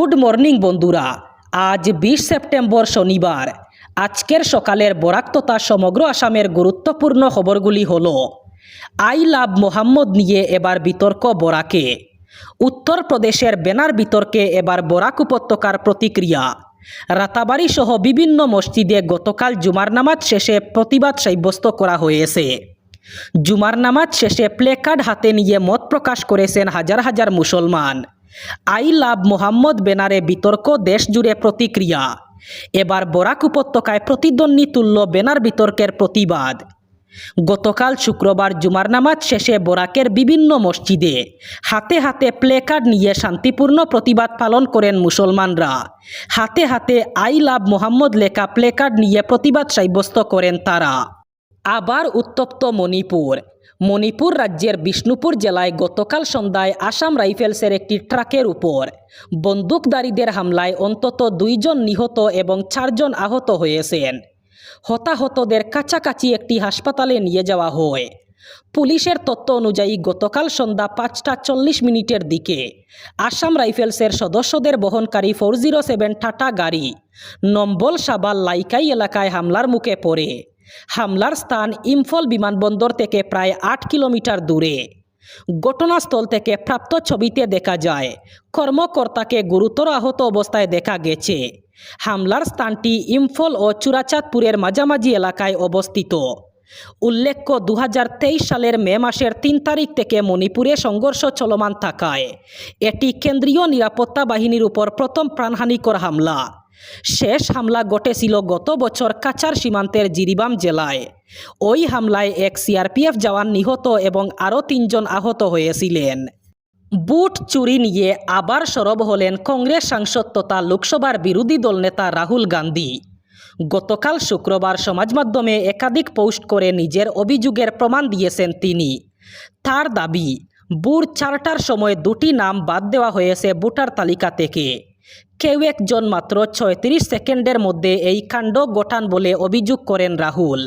Good morning বন্ধুরা। আজ বিশ সেপ্টেম্বর শনিবার। আজকের সকালের বরাক তথা সমগ্র আসামের গুরুত্বপূর্ণ খবরগুলি হল, আই লাভ মোহাম্মদ নিয়ে এবার বিতর্ক বরাকে, উত্তরপ্রদেশের বেনার বিতর্কে এবার বরাক উপত্যকার প্রতিক্রিয়া রাতাবাড়ি সহ বিভিন্ন মসজিদে গতকাল জুমার নামাজ শেষে প্রতিবাদ সাব্যস্ত করা হয়েছে। জুমার নামাজ শেষে প্লেকার্ড হাতে নিয়ে মত প্রকাশ করেছেন হাজার হাজার মুসলমান। আই লাভ মোহাম্মদ বেনারে বিতর্ক দেশ জুড়ে প্রতিক্রিয়া। এবার বরাক উপত্যকায় প্রতিদ্বন্দ্বী তুল্য বেনার বিতর্কের প্রতিবাদ। গতকাল শুক্রবার জুমার নামাজ শেষে বরাকের বিভিন্ন মসজিদে হাতে হাতে প্লেকার্ড নিয়ে শান্তিপূর্ণ প্রতিবাদ পালন করেন মুসলমানরা। হাতে হাতে আই লাভ মোহাম্মদ লেখা প্লেকার্ড নিয়ে প্রতিবাদ সাব্যস্ত করেন তারা। আবার উত্তপ্ত মণিপুর। মণিপুর রাজ্যের বিষ্ণুপুর জেলায় গতকাল সন্ধ্যায় আসাম রাইফেলসের একটি ট্রাকের উপর বন্দুকধারীদের হামলায় অন্তত দুইজন নিহত এবং চারজন আহত হয়েছেন। হতাহতদের কাছাকাছি একটি হাসপাতালে নিয়ে যাওয়া হয়। পুলিশের তথ্য অনুযায়ী গতকাল সন্ধ্যা পাঁচটা চল্লিশ মিনিটের দিকে আসাম রাইফেলসের সদস্যদের বহনকারী ফোর জিরো সেভেন টাটা গাড়ি, নম্বল সাবাল লাইকাই এলাকায় হামলার মুখে পড়ে। হামলার স্থান ইম্ফল বিমানবন্দর থেকে প্রায় আট কিলোমিটার দূরে। ঘটনাস্থল থেকে প্রাপ্ত ছবিতে দেখা যায়, কর্মকর্তাকে গুরুতর আহত অবস্থায় দেখা গেছে। হামলার স্থানটি ইম্ফল ও চুরাচাঁদপুরের মাঝামাঝি এলাকায় অবস্থিত। উল্লেখ্য দু হাজার তেইশ সালের মে মাসের তিন তারিখ থেকে মণিপুরে সংঘর্ষ চলমান থাকায়, এটি কেন্দ্রীয় নিরাপত্তা বাহিনীর উপর প্রথম প্রাণহানিকর হামলা। শেষ হামলা ঘটেছিল গত বছর কাছার সীমান্তের জিরিবাম জেলায়। ওই হামলায় এক সিআরপিএফ জওয়ান নিহত এবং আরও তিনজন আহত হয়েছিলেন। বুট চুরি নিয়ে আবার সরব হলেন কংগ্রেস সাংসদ তথা লোকসভার বিরোধী দলনেতা রাহুল গান্ধী। গতকাল শুক্রবার সমাজ মাধ্যমে একাধিক পোস্ট করে নিজের অভিযোগের প্রমাণ দিয়েছেন তিনি। তার দাবি, বুট চারটার সময় দুটি নাম বাদ দেওয়া হয়েছে ভোটার তালিকা থেকে। কেউ একজন মাত্র ছয়ত্রিশ সেকেন্ডের মধ্যে এই কাণ্ড গঠান বলে অভিযোগ করেন রাহুল।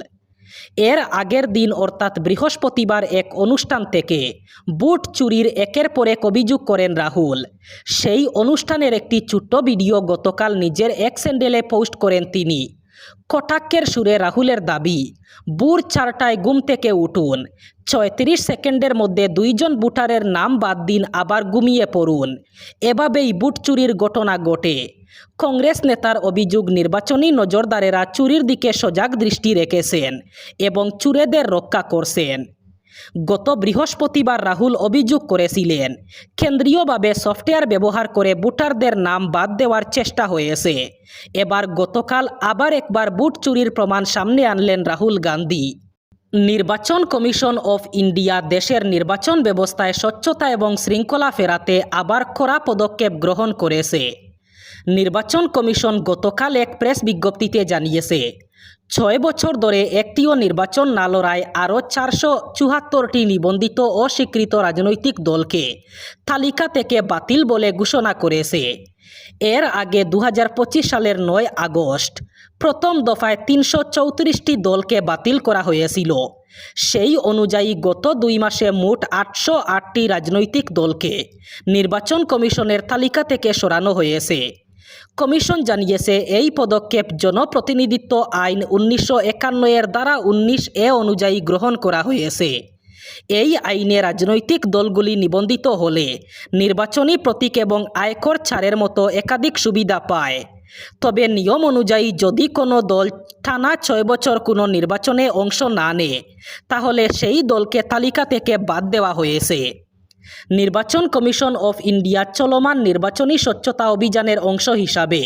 এর আগের দিন অর্থাৎ বৃহস্পতিবার এক অনুষ্ঠান থেকে বুট চুরির একের পর এক অভিযোগ করেন রাহুল। সেই অনুষ্ঠানের একটি ছোট্ট ভিডিও গতকাল নিজের এক স্যান্ডেলে পোস্ট করেন তিনি। কটাক্ষের সুরে রাহুলের দাবি, বুর চারটায় ঘুম থেকে উঠুন। ছয়ত্রিশ সেকেন্ডের মধ্যে দুইজন বুটারের নাম বাদ দিন, আবার ঘুমিয়ে পড়ুন। এভাবেই বুট চুরির ঘটনা ঘটে। কংগ্রেস নেতার অভিযোগ, নির্বাচনী নজরদারেরা চুরির দিকে সজাগ দৃষ্টি রেখেছেন এবং চুরেদের রক্ষা করছেন। গত বৃহস্পতিবার রাহুল অভিযোগ করেছিলেন, কেন্দ্রীয়ভাবে সফটওয়্যার ব্যবহার করে ভোটারদের নাম বাদ দেওয়ার চেষ্টা হয়েছে। এবার গতকাল আবার একবার বুট চুরির প্রমাণ সামনে আনলেন রাহুল গান্ধী। নির্বাচন কমিশন অফ ইন্ডিয়া দেশের নির্বাচন ব্যবস্থায় স্বচ্ছতা এবং শৃঙ্খলা ফেরাতে আবার কড়া পদক্ষেপ গ্রহণ করেছে। নির্বাচন কমিশন গতকাল এক প্রেস বিজ্ঞপ্তিতে জানিয়েছে ছয় বছর ধরে একটিও নির্বাচন না লড়ায় আরও চারশো চুয়াত্তরটি নিবন্ধিত অস্বীকৃত রাজনৈতিক দলকে তালিকা থেকে বাতিল বলে ঘোষণা করেছে। এর আগে দুহাজার পঁচিশ সালের নয় আগস্ট প্রথম দফায় তিনশো চৌত্রিশটি দলকে বাতিল করা হয়েছিল। সেই অনুযায়ী গত দুই মাসে মোট আটশো আটটি রাজনৈতিক দলকে নির্বাচন কমিশনের তালিকা থেকে সরানো হয়েছে। কমিশন জানিয়েছে, এই পদক্ষেপ জনপ্রতিনিধিত্ব আইন উনিশশো একান্নয়ের দ্বারা উনিশ এ অনুযায়ী গ্রহণ করা হয়েছে। এই আইনে রাজনৈতিক দলগুলি নিবন্ধিত হলে নির্বাচনী প্রতীক এবং আয়কর ছাড়ের মতো একাধিক সুবিধা পায়। তবে নিয়ম অনুযায়ী যদি কোনো দল টানা ছয় বছর কোনো নির্বাচনে অংশ না নেয়, তাহলে সেই দলকে তালিকা থেকে বাদ দেওয়া হয়েছে। নির্বাচন কমিশন অফ ইন্ডিয়া চলমান নির্বাচনী স্বচ্ছতা অভিযানের অংশ হিসাবে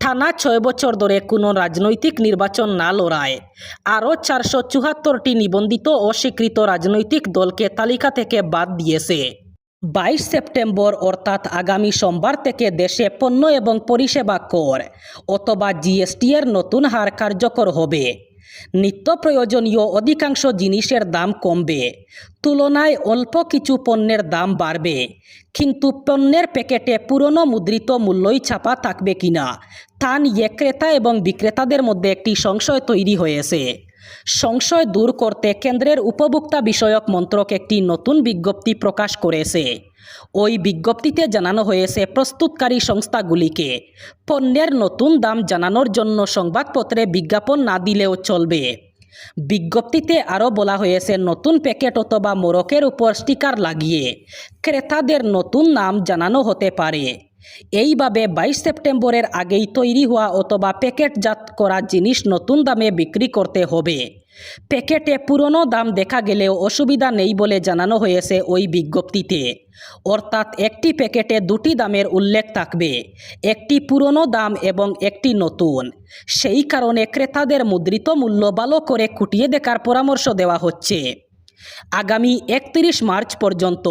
টানা ছয় বছর ধরে কোনো রাজনৈতিক নির্বাচন না লড়ায়। আরও চারশো চুয়াত্তরটি নিবন্ধিত অস্বীকৃত রাজনৈতিক দলকে তালিকা থেকে বাদ দিয়েছে। বাইশ সেপ্টেম্বর অর্থাৎ আগামী সোমবার থেকে দেশে পণ্য এবং পরিষেবা কর অথবা জিএসটি এর নতুন হার কার্যকর হবে। নিত্য প্রয়োজনীয় অধিকাংশ জিনিসের দাম কমবে। তুলনায় অল্প কিছু পণ্যের দাম বাড়বে। কিন্তু পণ্যের প্যাকেটে পুরনো মুদ্রিত মূল্যই ছাপা থাকবে কিনা, তা নিয়ে ক্রেতা এবং বিক্রেতাদের মধ্যে একটি সংশয় তৈরি হয়েছে। সংশয় দূর করতে কেন্দ্রের উপভোক্তা বিষয়ক মন্ত্রক একটি নতুন বিজ্ঞপ্তি প্রকাশ করেছে। ওই বিজ্ঞপ্তিতে জানানো হয়েছে প্রস্তুতকারী সংস্থাগুলিকে পণ্যের নতুন দাম জানানোর জন্য সংবাদপত্রে বিজ্ঞাপন না দিলেও চলবে। বিজ্ঞপ্তিতে আরও বলা হয়েছে, নতুন প্যাকেট অথবা মোরকের উপর স্টিকার লাগিয়ে ক্রেতাদের নতুন নাম জানানো হতে পারে। এইভাবে বাইশ সেপ্টেম্বরের আগেই তৈরি হওয়া অথবা প্যাকেটজাত করা জিনিস নতুন দামে বিক্রি করতে হবে। প্যাকেটে পুরনো দাম দেখা গেলেও অসুবিধা নেই বলে জানানো হয়েছে ওই বিজ্ঞপ্তিতে। অর্থাৎ একটি প্যাকেটে দুটি দামের উল্লেখ থাকবে, একটি পুরনো দাম এবং একটি নতুন। সেই কারণে ক্রেতাদের মুদ্রিত মূল্য ভালো করে খুঁটিয়ে দেখার পরামর্শ দেওয়া হচ্ছে। আগামী একত্রিশ মার্চ পর্যন্ত,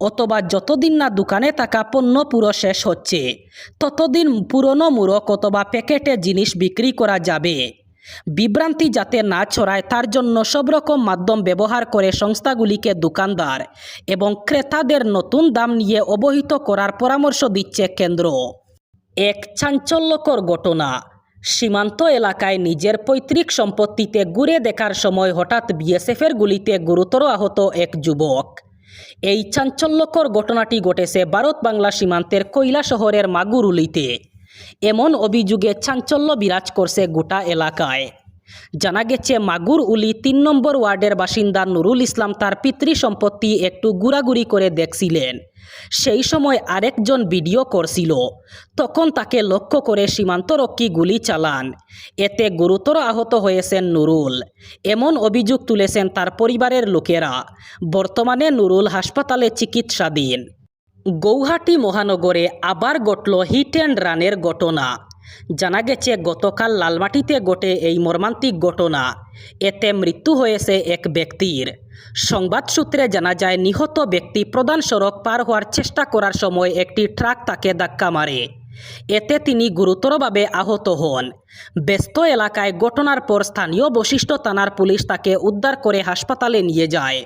অথবা যতদিন না দোকানে থাকা পণ্য পুরো শেষ হচ্ছে, ততদিন পুরনো মূরক অথবা প্যাকেটে জিনিস বিক্রি করা যাবে। বিভ্রান্তি যাতে না ছড়ায়, তার জন্য সব রকম মাধ্যম ব্যবহার করে সংস্থাগুলিকে দোকানদার এবং ক্রেতাদের নতুন দাম নিয়ে অবহিত করার পরামর্শ দিচ্ছে কেন্দ্র। এক চাঞ্চল্যকর ঘটনা সীমান্ত এলাকায় নিজের পৈতৃক সম্পত্তিতে ঘুরে দেখার সময় হঠাৎ বিএসএফের গুলিতে গুরুতর আহত এক যুবক। এই চাঞ্চল্যকর ঘটনাটি ঘটেছে ভারত বাংলা সীমান্তের কৈলা শহরের মাগুরুলিতে। এমন অভিযোগে চাঞ্চল্য বিরাজ করছে গোটা এলাকায়। জানা গেছে মাগুর উলি তিন নম্বর ওয়ার্ডের বাসিন্দা নুরুল ইসলাম তার পিতৃ সম্পত্তি একটু ঘুরাঘুরি করে দেখছিলেন। সেই সময় আরেকজন ভিডিও করছিল। তখন তাকে লক্ষ্য করে সীমান্তরক্ষী গুলি চালান। এতে গুরুতর আহত হয়েছেন নুরুল। এমন অভিযোগ তুলেছেন তার পরিবারের লোকেরা। বর্তমানে নুরুল হাসপাতালে চিকিৎসাধীন। গৌহাটি মহানগরে আবার ঘটল হিট অ্যান্ড রানের ঘটনা। জানা গেছে, গতকাল লালমাটিতে ঘটে এই মর্মান্তিক ঘটনা। এতে মৃত্যু হয়েছে এক ব্যক্তির। সংবাদ সূত্রে জানা যায়, নিহত ব্যক্তি প্রধান সড়ক পার হওয়ার চেষ্টা করার সময় একটি ট্রাক তাকে ধাক্কা মারে। এতে তিনি গুরুতরভাবে আহত হন। ব্যস্ত এলাকায় ঘটনার পর স্থানীয় বশিষ্ঠ থানার পুলিশ তাকে উদ্ধার করে হাসপাতালে নিয়ে যায়।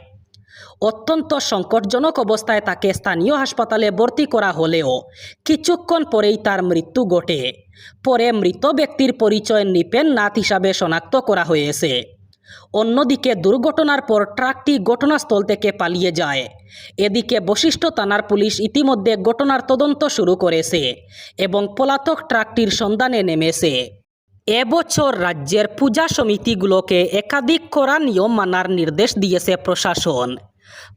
অত্যন্ত সংকটজনক অবস্থায় তাকে স্থানীয় হাসপাতালে ভর্তি করা হলেও কিছুক্ষণ পরেই তার মৃত্যু ঘটে। পরে মৃত ব্যক্তির পরিচয় নিপেন নাথ হিসাবে শনাক্ত করা হয়েছে। অন্যদিকে দুর্ঘটনার পর ট্রাকটি ঘটনাস্থল থেকে পালিয়ে যায়। এদিকে বশিষ্ঠ থানার পুলিশ ইতিমধ্যে ঘটনার তদন্ত শুরু করেছে এবং পলাতক ট্রাকটির সন্ধানে নেমেছে। এবছর রাজ্যের পূজা সমিতিগুলোকে একাধিক করা নিয়ম মানার নির্দেশ দিয়েছে প্রশাসন।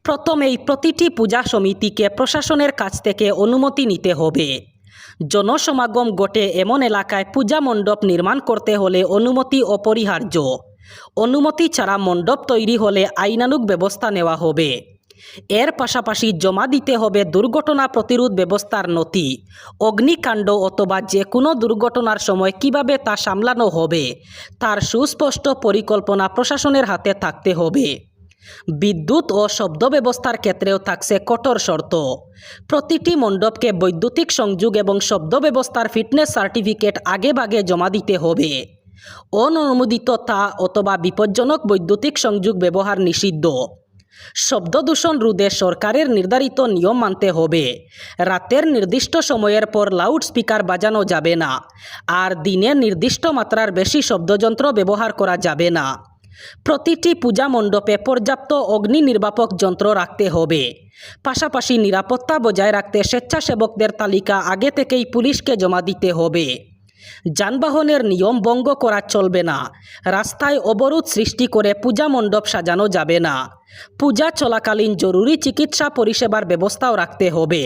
প্রথমেই প্রতিটি পূজা সমিতিকে প্রশাসনের কাছ থেকে অনুমতি নিতে হবে। জনসমাগম ঘটে এমন এলাকায় পূজা মণ্ডপ নির্মাণ করতে হলে অনুমতি অপরিহার্য। অনুমতি ছাড়া মণ্ডপ তৈরি হলে আইনানুগ ব্যবস্থা নেওয়া হবে। এর পাশাপাশি জমা দিতে হবে দুর্ঘটনা প্রতিরোধ ব্যবস্থার নথি, অগ্নিকাণ্ড অথবা যে কোনো দুর্ঘটনার সময় কীভাবে তা সামলানো হবে, তার সুস্পষ্ট পরিকল্পনা প্রশাসনের হাতে থাকতে হবে। বিদ্যুৎ ও শব্দ ব্যবস্থার ক্ষেত্রেও থাকছে কঠোর শর্ত। প্রতিটি মণ্ডপকে বৈদ্যুতিক সংযোগ এবং শব্দ ব্যবস্থার ফিটনেস সার্টিফিকেট আগেভাগে জমা দিতে হবে। অননুমোদিত তা অথবা বিপজ্জনক বৈদ্যুতিক সংযোগ ব্যবহার নিষিদ্ধ। শব্দ দূষণ রোধে সরকারের নির্ধারিত নিয়ম মানতে হবে। রাতের নির্দিষ্ট সময়ের পর লাউড স্পিকার বাজানো যাবে না। আর দিনে নির্দিষ্ট মাত্রার বেশি শব্দযন্ত্র ব্যবহার করা যাবে না। প্রতিটি পূজা মণ্ডপে পর্যাপ্ত অগ্নি নির্বাপক যন্ত্র রাখতে হবে। পাশাপাশি নিরাপত্তা বজায় রাখতে স্বেচ্ছাসেবকদের তালিকা আগে থেকেই পুলিশকে জমা দিতে হবে। যানবাহনের নিয়ম ভঙ্গ করা চলবে না। রাস্তায় অবরোধ সৃষ্টি করে পূজা মণ্ডপ সাজানো যাবে না। পূজা চলাকালীন জরুরি চিকিৎসা পরিষেবার ব্যবস্থাও রাখতে হবে।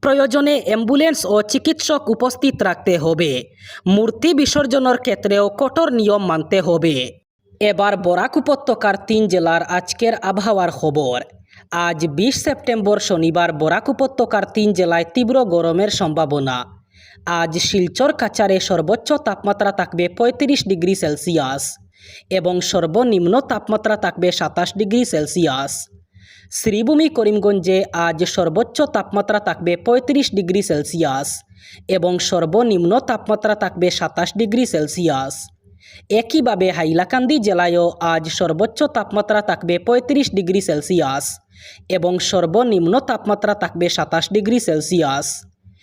প্রয়োজনে অ্যাম্বুলেন্স ও চিকিৎসক উপস্থিত রাখতে হবে। মূর্তি বিসর্জনের ক্ষেত্রেও কঠোর নিয়ম মানতে হবে। এবার বরাক উপত্যকার তিন জেলার আজকের আবহাওয়ার খবর। আজ বিশ সেপ্টেম্বর শনিবার বরাক উপত্যকার তিন জেলায় তীব্র গরমের সম্ভাবনা। আজ শিলচর কাচারে সর্বোচ্চ তাপমাত্রা থাকবে পঁয়ত্রিশ ডিগ্রি সেলসিয়াস এবং সর্বনিম্ন তাপমাত্রা থাকবে সাতাশ ডিগ্রি সেলসিয়াস। শ্রীভূমি করিমগঞ্জে আজ সর্বোচ্চ তাপমাত্রা থাকবে পঁয়ত্রিশ ডিগ্রি সেলসিয়াস এবং সর্বনিম্ন তাপমাত্রা থাকবে সাতাশ ডিগ্রি সেলসিয়াস। একইভাবে হাইলাকান্দি জেলায়ও আজ সর্বোচ্চ তাপমাত্রা থাকবে পঁয়ত্রিশ ডিগ্রি সেলসিয়াস এবং সর্বনিম্ন তাপমাত্রা থাকবে সাতাশ ডিগ্রি সেলসিয়াস।